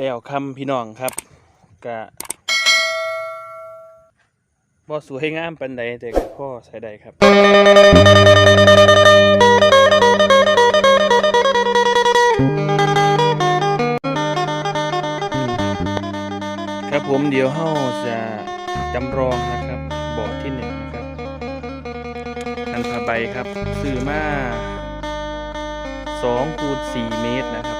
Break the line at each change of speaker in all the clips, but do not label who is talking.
แล้วคำพี่น้องครับกะบ่สวยงามปานใดแต่ก็พอใช้ได้ครับครับผมเดี๋ยวเฮาจะจำลองนะครับบอร์ดที่หนึ่งนะครับอันผ้าใบครับซื้อมา2คูณ4เมตรนะครับ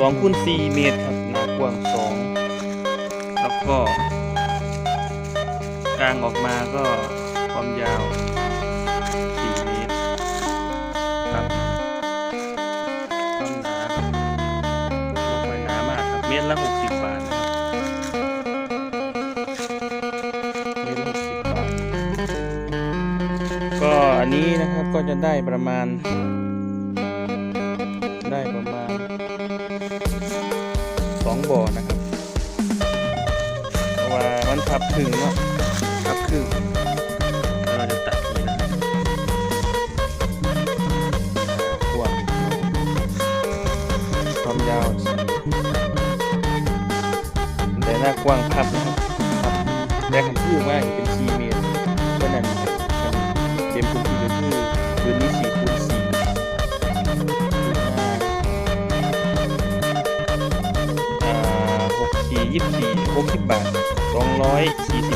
2คูณ4เมตรครับหน้ากว้าง2แล้วก็กลางออกมาก็ความยาว4เมตรครับต้นหนาครับลงไปหนามากครับเมตรละหกสิบบาทนะครับเมตรละหกสิบบาทก็อันนี้นะครับก็จะได้ประมาณได้ประมาณ บ่อนะครับเพราะว่ามันทับครึ่งเนาะทับครึ่งแล้วเราจะตัดนี้นะครับกว้างความยาวแต่หน้ากว้างพับนะครับพับแต่คำพูดว่าเป็น4เมตรเพราะนั้นมันเต็มพื้นที่ก็คือพื้นที่4 6 4 24 60บาท240บาทสองรับ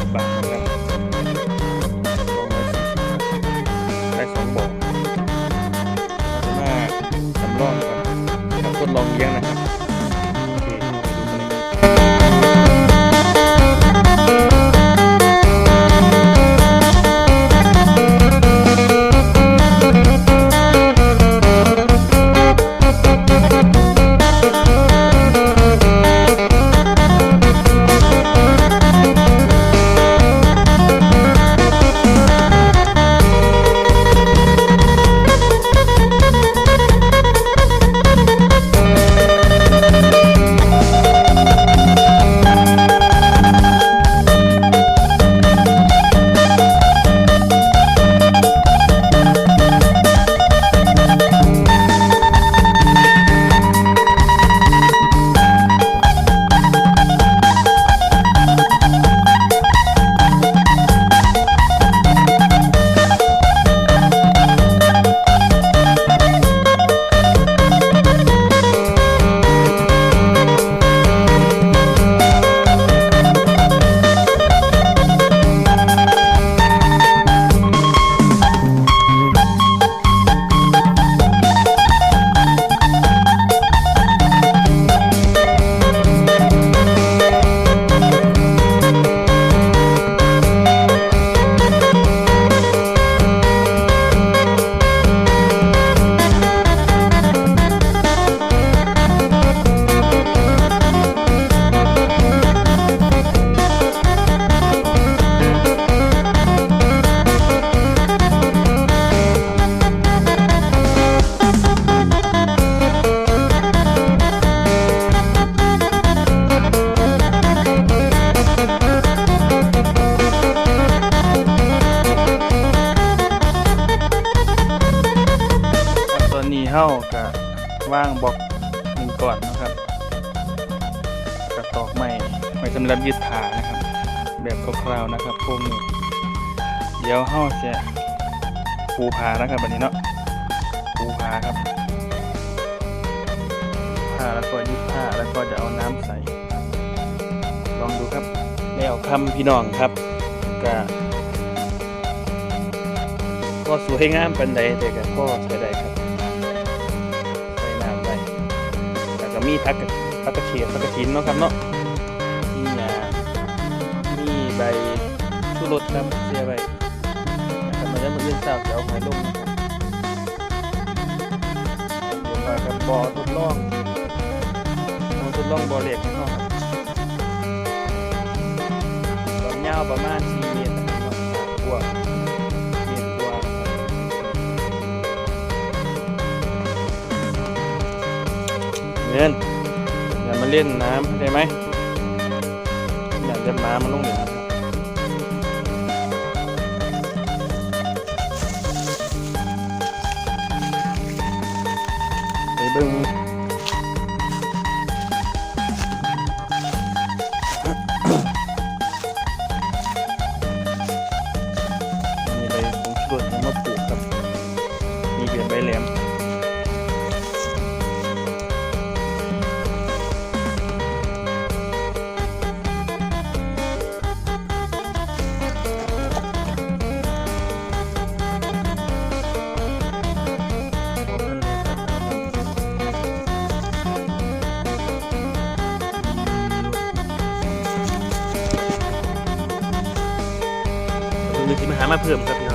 เฮาก็ว่างบล็อกหนึ่งก่อนนะครับกระตอกไม้ไว้สำหรับยึดผานะครับ แบบคร่าวๆนะครับพวกนี้เดี๋ยวเฮาจะปูผานะครับวันนี้เนาะปูผาครับผ้าแล้วก็ยึดผ้าแล้วก็จะเอาน้ำใส่ ลองดูครับแล้วคำพี่น้องครับก็ก็สวยงามเปันใดแต่ก็ใช้ได้ครับ มีพักกะพักกระเทียมพักกระถินเนาะครับเนาะมีหยามีใบชูรสครับเสียไว้นะครับมันเลื่อนเศร้าจะเอาหอยลงนะครับเดี๋ยวมากับบอทดลองบอทดลองบอเหล็กข้างนอกครับความยาวประมาณ4เมตร เนอย่ามาเล่นน้ำได้ไหมอย่าเล่นน้ำมันต้องเล่นไปบึ้งมีใบผงชูรสมาปลูกกับ มีเกล็ดใบแหลม อื่ที่มาหามาเพิ่มครับ